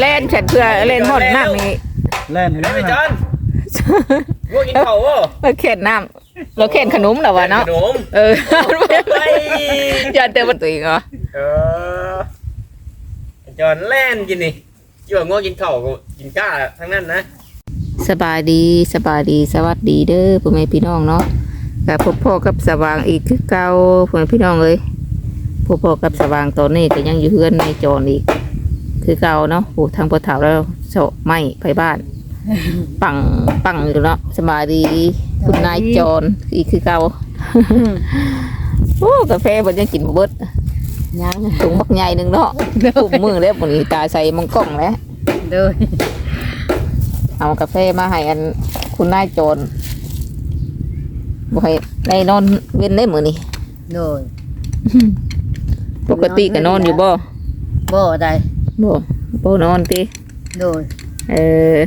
แล่นฉันเพื่อเล่นหมดน้ำนี่แล่นเห็นไหได้มไหมจอนพวกกินข้าวบ่เราเข็นน้ำเราเข็นขนมเหรอวะเนาะขนมเออไปยันเต็มประตูอีกเหรอเออจอนแล่นกินนี่กี่ว่าง่วงกินข้าวก็กินก้าทั้งนั้นนะสบายดีสบายดีสวัสดีเด้อพ่อแม่พี่น้องเนาะกับพบพ่อกับสว่างอีกคือเก่าพ่อแม่พี่น้องเลยพบพ่อกับสว่างตอนนี้ก็ยังอยู่เฮือนในจอนอีก คือเก่าเนาะโอ้ทางปะเถาแล้วโฉะไหม้ไปบ้าน ปังปังอยู่เนาะสบายดี คุณนายจอนอีกคือเก่าโอ้กาแฟบนยังกินบ่เบิดยังถุงบักใหญ่หนึ่งเนาะถุงมือแล้วบนนี้ตาใส่มังกล้องแล้วโดยเอากาแฟมาให้อันคุณนายโจรบ่ให้ได้นอนเว้นได้มื้อนี้โดยปกติก็นอนอยู่บ่บ่ได้ บ่บ่นอนติโดยเออ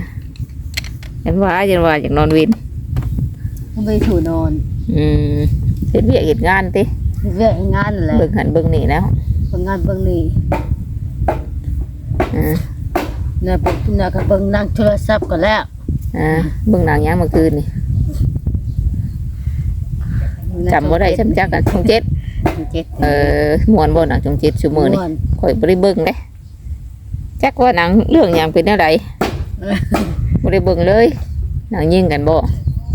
เห็นว่าเห็นว่าอยากนอนเวินบ่ไปถูนอนอืมเฮ็ดเวียกเฮ็ดงานติเรื่องงานนั่นแหละเบิ่งหันเบิ่งนี่แล้วเบิ่งงานเบิ่งนี่อ่าเนี่ยปุ๊บเนี่ยก็เบิ่งนั่งโทรศัพท์ก็แล้วอ่าเบิ่งหนังยังเมื่อคืนนี่จำบ่ได้จำจักกันช่องเจ็ดเจ็ดเออม่วนบ่หนังช่องเจ็ดชั่วโมงนี่ม่วนข่อยบ่ได้เบิ่งเด้ จักว่าหนังเรื่องหยังเป็นแนวใดบ่ได้เบิ่งเลยหนังยิงกันบ่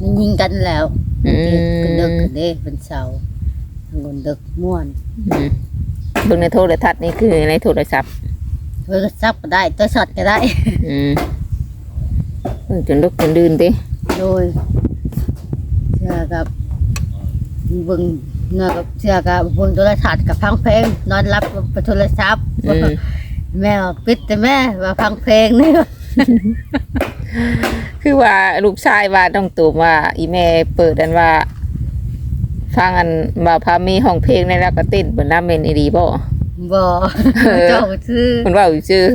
มันยิงกันแล้วอืเป็นดึกมกันเด้เป็นเสาร์ทางคนดึกม่วนอืมเบิ่งในโทรทัศน์นี่คือในโทรศัพท์โทรศัพท์ก็ได้ตัวช็อตก็ได้ อืมเบิ่งจนลุกจนดื่นติโดยเชื่อกับเบิ่งเนื้อกับเชื่อกับเบิ่งโทรทัศน์กับฟังเพลงนอนรับไปโทรศัพท์อืม แม่ว่าปิดแต่แม่ว่าฟังเพลงนี่คือว่าลูกชายว่าต้องตูมว่า อีแม่เปิดอันว่า ฟังอันว่าพามีห้องเพลงในแล้วก็เต้นบนน้ำเมนอีดีบ่บ่เออเจ้าซื้อมันว่าอยู่ชื่อ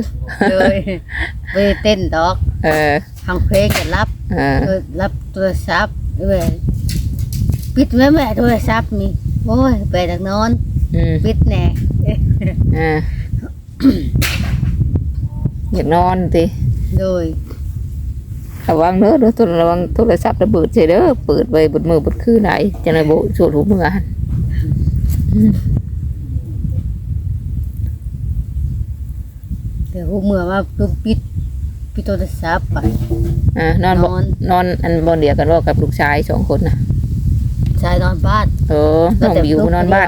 เลยไปเต้นดอกเออฟังเพลงก็รับเออเออรับโทรศัพท์ด้วยปิดแม่แม่โทรศัพท์นี่โอ้ยไปจากนอน อืมปิดแน่อ่า อยากนอนติโดยระวังเด้อเด้อตัวระวังโทรศัพท์ระเบิดใช่เด้อเปิดไว้บนมือบนคืนไหนจังได๋บ่สวดหูเมือหั่นแต่หูเมื่อว่าปุ๊บปิดปิดโทรศัพท์ไป อ่านอนบ่นอน นอนอันบ่เดียวกันบ่กับลูกชายสองคนน่ะชายนอนบ้าน เออน้องบิวนอนบ้าน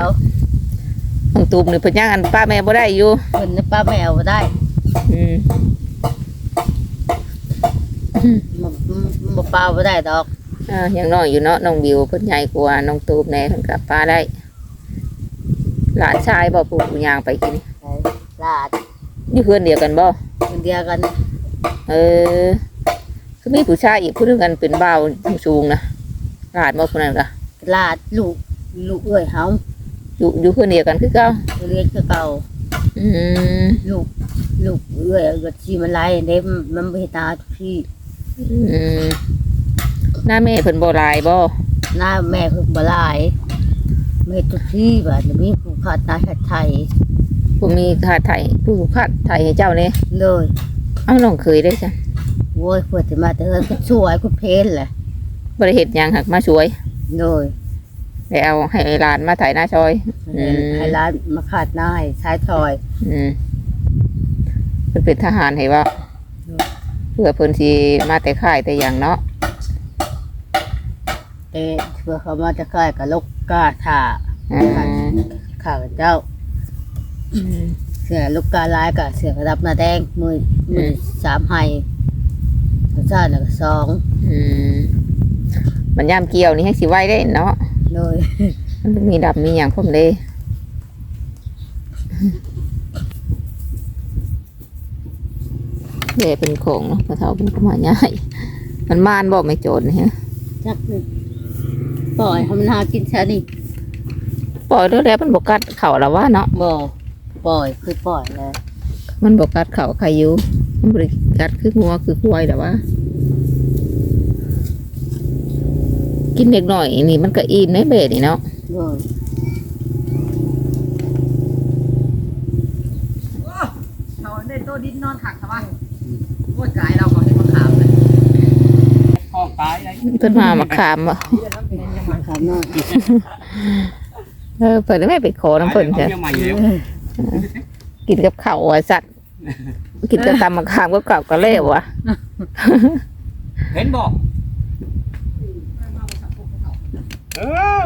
น้องตูมนี่เพิ่นยังอันป้าแม่บ่ได้อยู่เพิ่นน่ะป้าแมวบ่ได้อืมบ่บ่ป้าบ่ได้ดอกอ่ายังน้อยอยู่เนาะน้องบิวเพิ่นใหญ่กว่าน้องตูมแน่เพิ่นก็ป้าได้ หลานชายบ่ปู่ปู่ย่างไปกินไปลาดอยู่เพื่อนเดียวกันบ่คนเดียวกันเออคือมีผู้ชายอีกผู้หนึงกันเป็นบ่าวสูงๆนะหลานบ่คนนั้นก็ลาดลูกลูกเอ้ยเฮา อยู่อยู่เพื่อนเดียวกันคือเก่าเรียนคือเก่าอืมลูกลูกเอ้ยก็สิมันหลายเด้มันบ่เฮ็ดตาทุกที่อืมหน้าแม่เพิ่นบ่หลายบ่หน้าแม่คือบ่หลายแม่ทุกที่บัดนี้ผู้ขาดนาชัดไทยบ่มีค่าไทยผู้ค่าไทยให้เจ้านี่เลยเอ้าน้องเคยได้จ้ะโว้ยเพิ่นสิมาแต่เอิ้นก็สวยก็เพลนแหละบ่ได้เฮ็ดหยังหักมาช่วยเลย ได้เอาให้หลานมาไถหน้าซอยอืมให้ร้านมาขาดหน้าให้ชายทอย อืมเพิ่นเป็นทหารให้ว่าอืมเพื่อเพิ่นสิมาแต่ค่ายแต่หยังเนาะแต่เพื่อเขามาจะค่ายกับลูกกาถ่าอ่าข้าพเจ้าเสือลูกกาลายกับเสือกระดับหน้าแดงมือมือสามไห้กระซ่าหนึ่งสองอืมมันยามเกี่ยวนี่ให้สิไว้ได้เนาะ เลยมันมีดับมีหยังพร้อมเด้เด้เป็นของเนาะพระเฒ่าเป็นขมาง่ายมันมานบ่ไม่โจรนี่ฮะจักหนึ่งปล่อยทำนากินชานี่ปล่อยแล้วแล้วมันบ่กัดเข่าแล้วว่าเนาะบ่ปล่อยคือปล่อยเลยมันบ่กัดเข่าใครอยู่มันบ่ได้กัดคืองัวคือควายแต่ว่า กินเด็กหน่อยนี่มันก็อิ่มในเบดนี่เนาะเลยเขาในโต๊ะดินนอนขักใช่ปะพูดกายเราก็ให้มาขามเลยห้องตายเลยเพิ่นมามาขามบ่มาขามน้อยเออเพิ่นไม่ไปขอน้ำเพิ่นจ้ะจ้ะใหม่แล้วกินกับข้าวอะสัตว์กินกับตำมะขามกับกับก็เล่วอะเห็นบอก เออ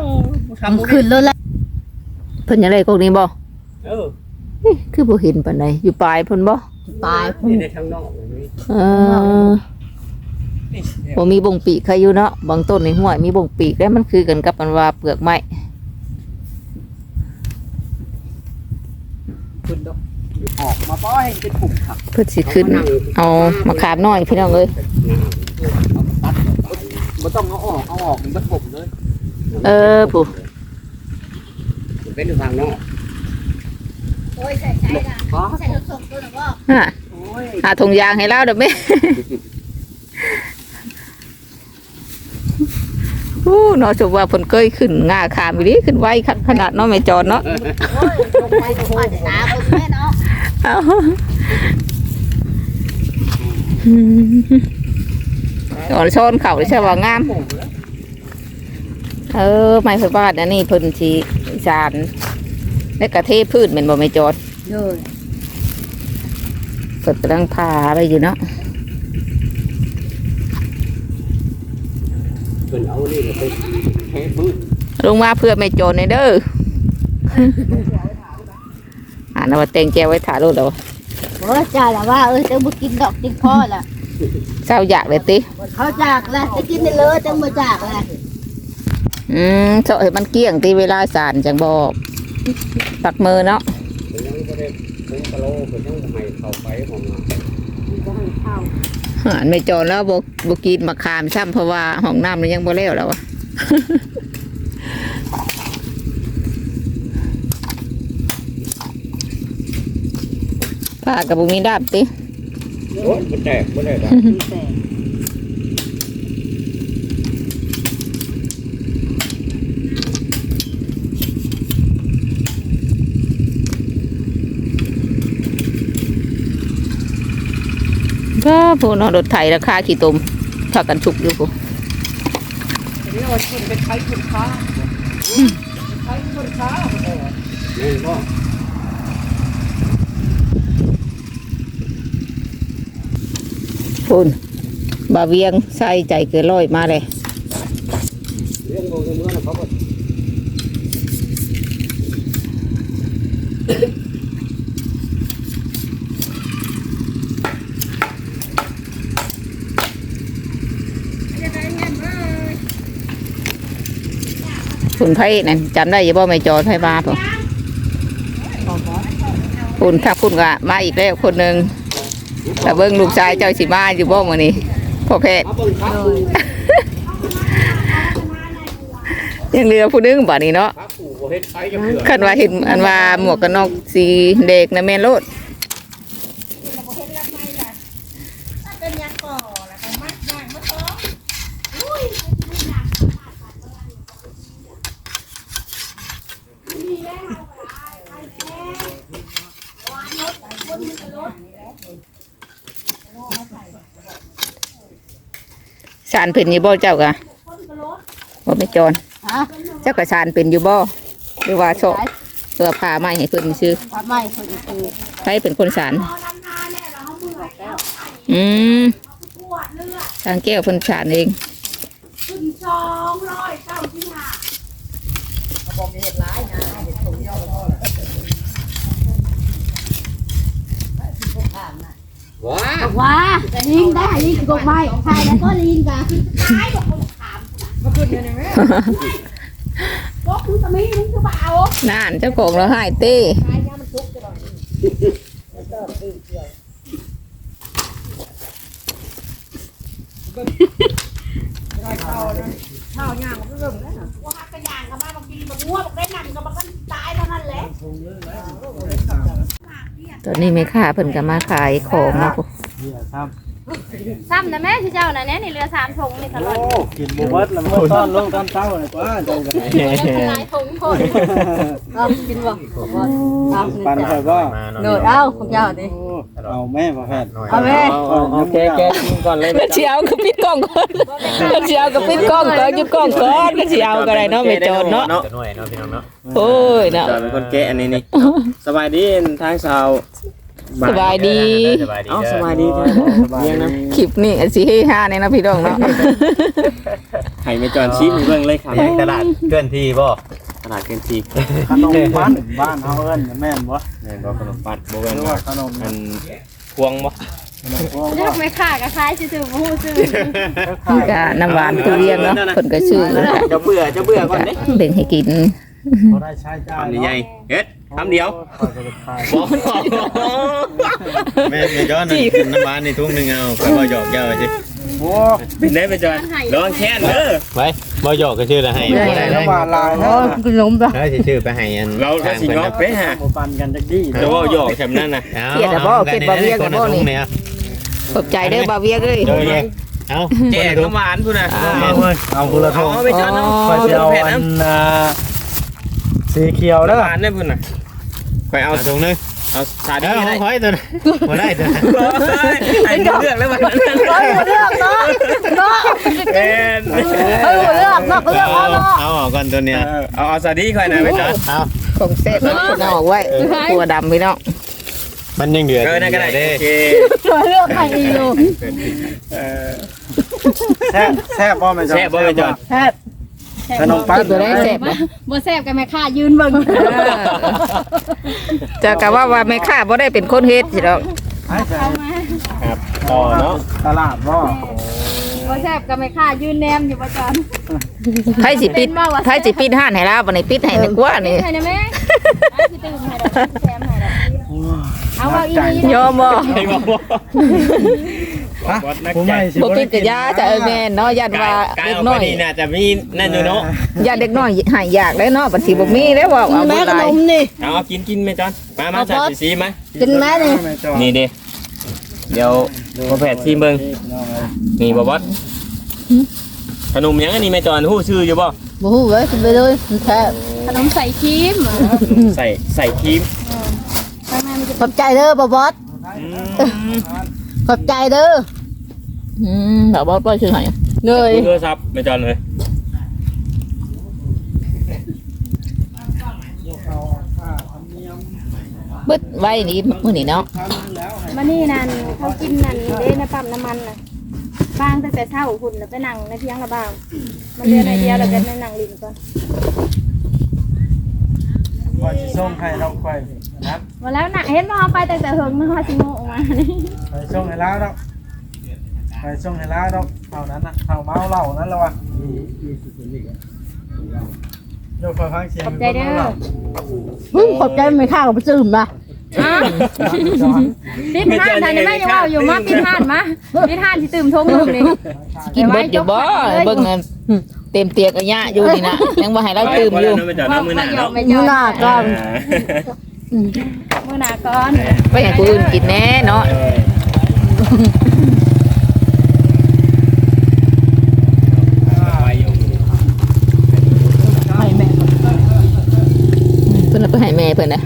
ทำบุญขึ้นรถแล้วเพิ่นยังไงพวกนี้บ่เออเอ๊ะคือบ่เห็นปานใดอยู่ปลายเพิ่นบ่ตายนี่ในทางนอกเลยเออบ่มีบ่งปีกใครอยู่เนาะบางต้นในห้วยมีบ่งปีกแล้วมันคือกันกับมันว่าเปลือกไม้ขึ้นดอกออกมาป้อยให้เป็นกลุ่มผักเพิ่นสิขึ้น เอามะขามน้อยพี่น้องเอ้ยตัดไม่ต้องเอาออกเอาออกมันบัดผมเลย เออผู้มันเป็นทางนอกโอ้ยใส่ใส่ละอ๋อใส่รถส่งตัวหรือว่าฮะโอ้ยหาถุงยางให้เราเด้อแม่อู้เนาะสมว่าเพิ่นเคยขึ้นง่าขามอีหลีขึ้นไวคักขนาดเนาะแม่จอนเนาะโอ้ยลงไปลงมาตาคนแม่เนาะเอาตอนช้อนเข่าใช่ว่างาม เออไม้พบ้านอันนี้เพิ่นสีสารและกระเทพืชเหมือนบ่ไม่จอดโดยเปิดกำลังพาไปอยู่เนาะเป็นเอานี่ไปเทพื้นลงมาเพื่อไม่โจรในเด้ออ่านว่าแตงแจวไว้ถ่ายรูปแล้วโอ้ยจ้าละว่าเออจังบ่กินดอกจิงพ่อละเศร้าอยากเลยติเขาจากละจะกินได้เลยจังบ่จากละ อืมเสาะให้มันเกลี้ยงตีเวลาสารจังบอกปักมือเนาะเป็นยังก็ได้เป็นกะโลเป็นยังให้เข้าไปของเราอ่านไม่โจรแล้วบกบกินมะขามซ้ำเพราะว่าห้องน้ำมันยังบ่แล้วแล้วอะป้ากับบุมีดาบติโอ้ยมันแตกมันได้ดอกก็พว กเนาะรถไถราคาขี้ตมถ้ากันชุกอยู่พวกนี่ว่ากินเป็นไข่คนค้าไข่คนค้านี่ก็พูนบาเวียงใส่ใจเกินร้อยมาเลยเรื่องโมเมื่อนะเขาก็ พูนไผ่นั่นจำได้อยังบ่ไม่จอไผ่บาพอพูนถ้าพูนก็มาอีกแล้วคนหนึ่งแต่เบิ้งลูกชายเจ้าสิมาอยู่บ่มื้อนี้พ่อแพทย์มาเบิ่งครับยังเหลือผู้หนึงบัดนี้เนาะครับปู่บ่เฮ็ดไข่จะเผื่อคันว่าเห็นอันว่าหมวกกันน็อกสีแดงนะแม่นโลด เป็นยังก่อแล้วก็มัดย่างมาต่อ สารเป็นอยู่บ่เจ้ากะบ่ไม่จรฮะเจ้ากะสารเป็นอยู่บ่หรือว่าโซะเสื้อผ้าไม้ให้เพิ่นซื้อทำไมคนคือใครเป็นคนสารอืมทางแก้วเพิ่นสารเอง ว้าบอกว่าลิงได้ลิงกบไม้ใช่แล้วก็ลิงกะตายบอกคนถามมาขึ้นเนี่ยนะแม่บอกคุณสามีมึงคือเปล่าน่านเจ้าของเราให้เต้ตายเนี่ยมันทุกข์จะหน่อยว่าหักกระยางกับมาบางทีบางงัวบางได้นั่นกับบางตายเท่านั้นแหละ ตอนนี้แม่ค้าเพิ่นก็มาขายของเนาะครับ ซ้ำนะแม่ที่เจ้าน่ะเนี่ยนี่เรือสามถุงนี่ตลอดกินบ่เบิดแล้วมันต้อนลงตอนเช้าเลยกว่าเจ้ากันหลายถุงคนเอากินบ่ปันค่อยว่าโดดเอาของเจ้าดิขเอาแม่บ่แพทย์เอาแม่โอเคแกกินก่อนเลยก็เชียวก็ปิดกล้องก่อนก็เชียวก็ปิดกล้องก่อนหยุดกล้องก่อนก็เชียวก็ได้เนาะไม่จอดเนาะจะหน่วยเนาะพี่น้องเนาะโอ้ยเนาะจอยเป็นคนแกะอันนี้นี่สบายดีทางสาว สบายดี สบายดีเอ้าสบายดีเลี้ยงน้คลิปนี้อันสิเฮฮาเนี่ยนะพี่น้องเนาะำไข่ไม่จอนชี้มือเบิ่งเลยครับตลาดเคลื่อนที่บ่ตลาดเคลื่อนที่ขนมปั้นบ้านเฮาเอิ้นแม่นบ่แม่นบ่ขนมปัดบ่หแม่นรือบ่ว่าขนมอันพวงบ่ขนมพวกเลือกไม่ค่ากับคล้ายซื่อๆบ่ฮู้ซื่อก็น้ำหวานทุเรียนเนาะเพิ่นก็ชื่อจะเบื่อจะเบื่อก่อนเด้ เบ่งให้กิน บ่ได้ใช้จ่ายคำใหญ่เฮ็ดคำเดียวขอจะไปขายบ่แม่แม่จอนกินน้ำหวานในทุ่งนึงเอาก็บ่หยอกเย้าสิโอ้เป็นได้แม่จอนลองแค้นเด้อไว้บ่หยอกก็ชื่อละให้บ่ได้น้ำหวานลายโอ้นะกินนมปะ แล้วสิชื่อไปให้อันเราก็สิงอไปหาบ่ปันกันจักดีจะว่าหยอกแค่นั้นน่ะเกลียดอะบ่เกลียดบ่เวียงอะบ่นี่ขอบใจเด้อบาเวียเอ้ยโดยเอาแจกน้ำหวานพุ่นน่ะเอาเว้ยเอาคนละทเอางไปจอนน้ำคอยสิเอาอันอ่า สีเขียวแล้วหวานได้พุ่นน่ะไปเอาตรงนึงเอาสาดีได้หอยตัวนั้นบ่ได้ตัวนั้นไอ้เลือกแล้วมันเฮ้ยบ่เลือกเนาะเนาะเป็นเฮ้ยบ่เลือกเนาะบ่เลือกเอาเนาะเอาออกก่อนตัวเนี้ยเอาเอาสาดีค่อยน่ะไปจอนเอาของเซ็ตแล้วคนเอาไว้ตัวดำพี่น้องมันยังเดือดเออนั่นก็ได้โอเคบ่เลือกใครอยู่แซ่บแซ่บบ่แม่จอนแซ่บบ่ไปจอนแซ่บ ขนมปั้นกินตัวได้แซ่บบ่บ่แซ่บกับแม่ค่ายืนเบิ่งจะกะว่าว่าแม่ค้าบ่ได้เป็นคนเฮ็ดสิดอกให้ใส่เข้ามาต่อเนาะตลาดบ่บ่แซ่บกับแม่ค่ายืนแนมอยู่บ่จอนไผสิปิดไผสิปิดห้านให้ลาวบ่นี่ปิดให้นึกว่านี่ให้นะแม่เอาสิตื่นให้ดอกแซมให้ดอกเอาเอาอีนี่ยอมบ่ไอ้บ่บ่ ฮะผมไม่สิบ่ปิดกะยาจะเออแม่นเนาะยันว่าการเด็กเอาน้ไปอยนี่น่าจะมีนั่นอยู่เนาะยันเด็กน้อยหายอยากได้เนาะบัดสิบ่มีแล้วว่าเอาแม่บ่ขหลานยมนี่เอาเอากินกินไหมจอนมามาจัดสีไหมกินแม่นี่แม่จอนนี่ดิเดี๋ยวพอแผดซีเบิ่งนี่บ่บอสขนมหยังอันนี้แม่จอนฮู้ชื่ออยู่บ่บ่ฮู้เว้ยกินไปเลยมันแซ่บขนมใส่ครีมใส่ใส่ครีมข้างในมันจะขอบใจเด้อบ่บอส ขอบใจเด้ออืมบ่บ่บ่ชื่อให้เลยโทรศัพท์แม่จอนเลยเบิดไว้นี่มื้อนี้เนาะมานี่นั่นเขากินนั่นเด้ในปั๊มน้ำมันน่ะบางตั้งแต่เช้าหุ่นแล้วไปนั่งในเพียงละบ้างมันเดือนไอเดียวแล้วก็ในนั่งลิ้นก่อนว่าสิส่งให้น้องค่อยนะมาแล้วน่ะเห็นบ่เอาไปตั้งแต่เฮิงนึกว่าสิโมออกมานี่ ไปส่งให้แล้วเนาะไปส่งให้แล้วเนาะเท่านั้นนะเท่าเมาเหล้านั้นแล้ววะโยกฟังเสียงขอบใจเด้อมึงขอบใจไม่ข้าวกับซื้อมาอ้าวปิดห้านทันได้ไหมยังว่าอยู่มาปิดห้านมาปิดห้านสิตื่มทงนึงนี่กินเบิดอยู่บ่เบิ่งนั่นเต็มเตียงอะยะอยู่นี่นะยังบ่ให้เราตื่มอยู่แม่จอนน้ำมือหน้าเนาะไม่มื้ยออมหน้าก่อนมื้อหน้าก่อน ไปให้ผู้อื่นกินแน่เนาะ เพิ่นเอาไปให้แม่เพิ่นน่ะ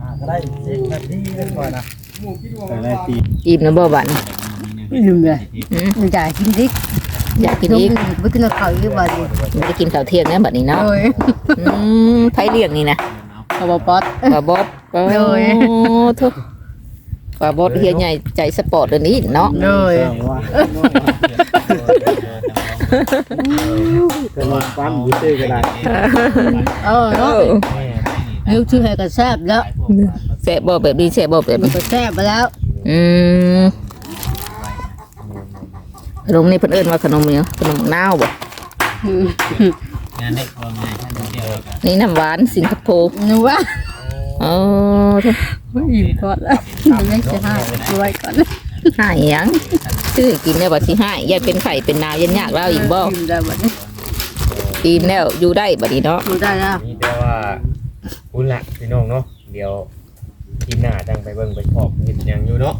อ่าก็ได้สิบนาทีนึงก่อนนะได้ตีอิ่มนะบ่บัดไม่ลืมเลยอืมมันอยากกินดิ อยากกินอีกบ่กินข้าวอีกบ่ดิไม่ได้กินข้าวเที่ยงนะบัดนี้เนาะโอ้ยอืมไผเลี้ยงนี่นะข้าวบ่ปอดปลาบดโอ้โดยทุกปลาบดเฮียใหญ่ใจสปอร์ตเดี๋ยวนี้เนาะเลยว่าจะลงปั้นอยู่ซื้อก็ได้เออเอเนาะอเดี๋ยวชื่อให้ก็แซ่บแล้วแซ่บบ่แบบนี้แซ่บบ่แบบมันนี้ก็แซ่บไปแล้วอืม ขนมนี่เพิ่นเอิ้นว่าขนมหยังขนมนาวบ่อืมงานเด็กว่าไงท่านเดียวกันนี่น้ำหวานสิงคโปร์หนูว่าเออทุกอิ่มก่อนแล้วไม่ใช่ให้รวยก่อนหายหยังซื้อกินแล้วบ่สิหายยายเป็นไข้เป็นหนาวยันยากแล้วอีกบ่อิ่มได้บัดนี้อิ่มแล้วอยู่ได้บัดนี้เนาะอยู่ได้แล้วนี่แต่ว่าอุ่นละพี่น้องเนาะเดี๋ยวทีหน้าจังไปเบิ่งไปพอบเห็นหยังอยู่เนาะ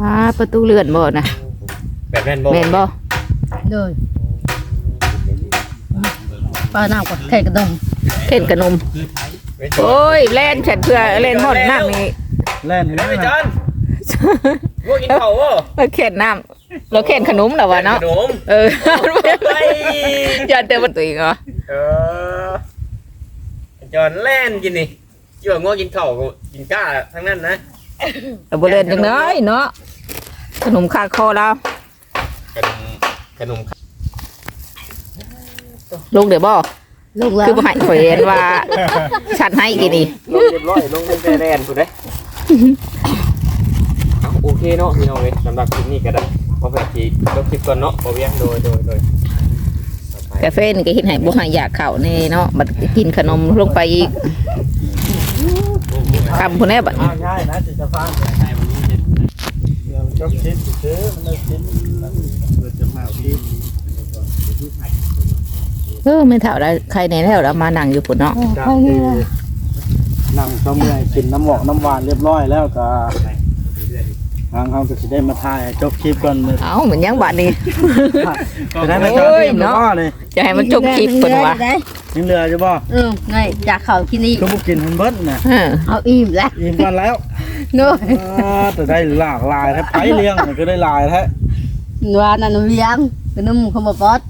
อ่าประตูเลื่อนบ่นะ แบบนั้นบ่แม่นบ่เลยปลาน้ำกับไข่กระดมเข็นขนม โอ้ยเล่นฉันเพื่อเล่นหมดน้ำนี่ แล่นเห็นไหมนี่แม่จอนะนพวกกินข้าวบ่เราเข็นน้ำเราเข็นขนมเหรอวะเนาะขนมเออไปอย่าเต็มตัวเองเหรอเออจอนแล่นกินนี่อยู่ว่าง้อกินข้าวก็กินก้าทั้งนั้นนะแต่บริเวณจังเลยเนาะขนมคาคอเรา ขนมขนมลูกเดี๋ยวบ่ลูกแล้วคือบ่ให้ข่อยเห็นว่าฉันให้กินนี่ลงเรียบร้อยลงในแดนถูกไหมเอาโอเคเนาะพี่น้องเลยสำหรับคลิปนี้ก็ได้พอเป็นทีลบคลิปก่อนเนาะพอเวียงโดยโดยโดยกาแฟนี่ก็เห็นให้บ่ให้อยากเข้าแนี่เนาะบัดกินขนมลงไปอีกคำพุ่นแน่บัดอ้าวง่ายนะจิตจะฟังเดี๋ยวมันก็คิดซื้อมันได้คิดเราจะมาคิด เออไม่เท่าไรใครในแล้วเรามานั่งอยู่พุ่นเนาะจากที่นั่งเสมอยกินน้ำหมอกน้ำหวานเรียบร้อยแล้วก็ทางเขาก็สิได้มาถ่ายให้จบคลิปก่อนเลยเอ้าเหมือนยังบัดนี้จะได้ไม่ต้องโอ้ยเตรียมเนาะเนาะเลยจะให้มันจบคลิปเพิ่นว่าได้ยังเหลืออยู่บ่เออไงจากเขาที่นี่ก็บุกินมันเบิดน่ะเออเอาอิ่มแล้วอิ่มกันแล้วโน้ยอ่าแต่ได้หลากหลายแท้ไผเลี้ยงมันก็ได้หลายแท้ ว่านั่นเลี้ยงก็นุ่มเขาบอกปอด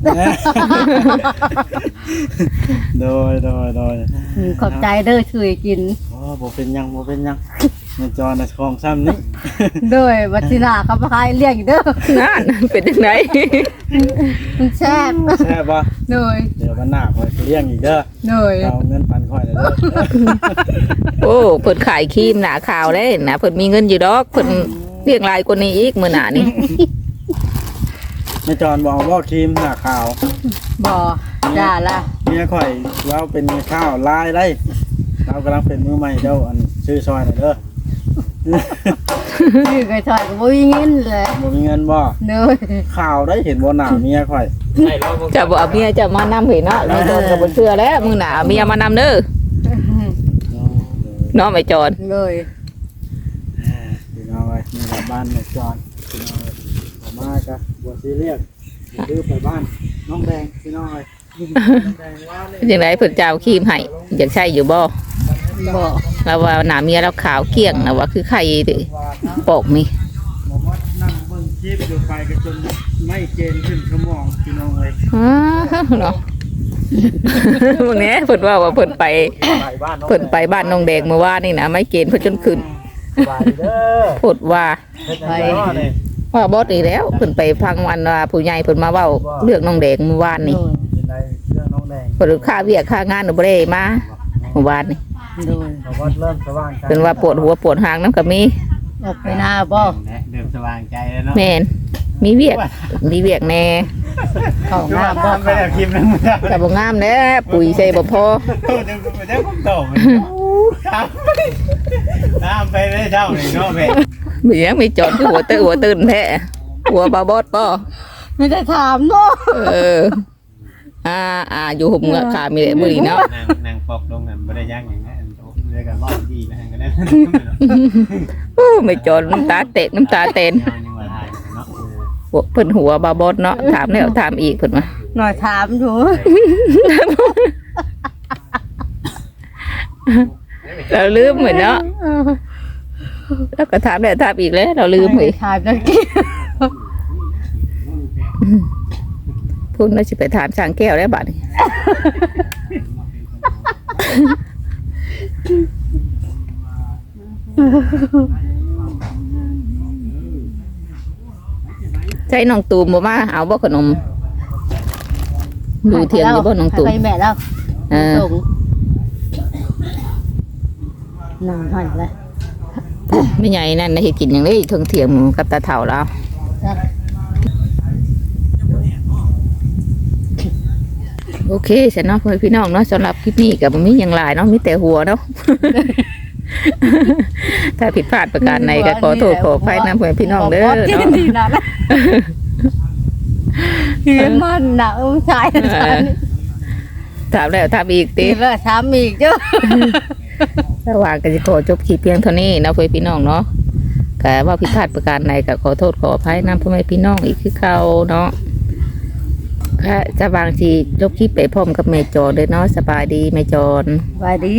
โดยโดยโดยขอบใจเด้อช่วยกินอ๋อบ่เป็นหยังบ่เป็นหยังในจอนะของซ้ำนี้โดยวัชินาเขามาขายเลี้ยงอีกเด้อนั่นเป็นจังไดมันแซ่บแซ่บบ่โดยเดี๋ยววันหน้าข่อยสิเลี้ยงอีกเด้อโดยเอาเงินปันข่อยเลยเด้อโอ้เพิ่นขายครีมหนาขาวได้นะเพิ่นมีเงินอยู่ดอกเพิ่นเรียงรายกว่านี้อีกมื้อหน้านี่ ในจอนบอกว่าครีมหน้าขาวบ่ด่าละเมียข่อยเราเป็นข้าวลายได้เรากำลังเป็นมือใหม่เจ้าอันชื่อซอยน่ะเด้อชื่อไก่ถอยก็บ่มีเงินเลยบ่มีเงินบ่โดยข่าวได้เห็นบ่หน้าเมียข่อยให้เราพวกจะบ่เอาเมียจะมานำเห็นเนาะเราโดนก็บ่เชื่อแล้วมื้อหน้าเอาเมียมานำเด้อเนาะไม่จอนโดยพี่น้องเอ้ยนี่แหละบ้านในจอนพี่น้องเอ้ยออกมาก็บ่ ซีเรียสคือไปบ้าน น้องแดงพี่น้องเอ้ยน้องแดงว่าเลยเป็นจังไดเพิ่นเจ้าครีมให้อยากใช้อยู่บ่บ่เราว่าหน้าเมียเราขาวเกลี้ยงนะว่าคือไข่ติปอกนี่บอกว่านั่งเบิ่งคลิปอยู่ไปก็จนไม่เกณฑ์ขึ้นสมองพี่น้องเอ้ยอ้าวเนาะพวกนี้เพิ่นว่าว่าเพิ่นไปไปบ้านน้องเพิ่นไปบ้านน้องแดงเมื่อวานนี่นะไม่เกณฑ์เพิ่นจนขึ้นสบายดีเด้อ พูดว่า เฮ็ดจังไดเนาะนี่ ว่าบอสอีกแล้วเพิ่นไปพังวันว่าผู้ใหญ่เพิ่นมาเว้าเรื่องน้องแดงเมื่อวานนี่เป็นไรเรื่องน้องแดงเพิ่นค่าเวียกค่างานน่ะบ่ได้มาเมื่อวานนี่โดยบอกว่าเริ่มสว่างใจเพิ่นว่าปวดหัวปวดหางน้ำก็มีออกไปหน้าบ่เดิมสว่างใจแล้วเนาะแม่นมีเวียกมีเวียกแน่เข้าหน้าบ่ไปแล้วคลิปนั้นมึงได้แต่บ่งามแน่ปุ๋ยใส่บ่พอเดี๋ยวกูไปเดี๋ยวกูโตมันครับน้ำไปได้เท่านี่เนาะแม่ มีหยังมีจอดคือหัวตื้อหัวตื่นแท้หัวบาบอสบ่ไม่ได้ถามเนาะเอออ่าอ่าอยู่หุมเงือกขามีแต่มื้อนี้เนาะนางนางปอกลงกันไม่ได้ย่างอย่างนั้นเรียกกันว่าดีนะกันได้โอ้ไม่จอดน้ำตาเตะน้ำตาเต้นยังว่าทายเนาะหัวเพิ่นหัวบาบอสเนาะถามแล้วถามอีกเพิ่นว่าหน่อยถามถูเราลืมเหมือนเนาะ แล้วก็ถามแล้วถามอีกแล้ว เราลืมเหมือนถามจังกี้พูดเราจะไปถามช่างแก้วแล้วบัดนี้ใช่น้องตูมบ่มาเอาบ่ขนมดูเทียงอยู่บ่น้องตูมไปแม่แล้วเออส่งนั่งหันเลย ไม่ใหญ่นั่นนะเฮ็ดกินอย่างนี้ทงเถียงหมูกับตาเฒ่าแล้วโอเคสนเนาะพ่อพี่น้องเนาะสำหรับคลิปนี้กับมีอย่างหลายเนาะมีแต่หัวเนาะถ้าผิดพลาดประการใดก็ขอโทษขออภัยนะพ่อพี่น้องเด้อเนาะเห็นมันหนักชายถามแล้วถามอีกตีแล้วถามอีกเจ้า ระหว่างก็จะขอจบขี้เพียงเท่านี้นะพ่อพี่น้องเนาะก็ว่าผิดพลาดประการใดก็ขอโทษขออภัยนะพ่อแม่พี่น้องอีกคือเขาเนาะค่ะสว่างสีจบขี้ไปพร้อมกับแม่จอนเลยเนาะสบายดีแม่จอนสบายดี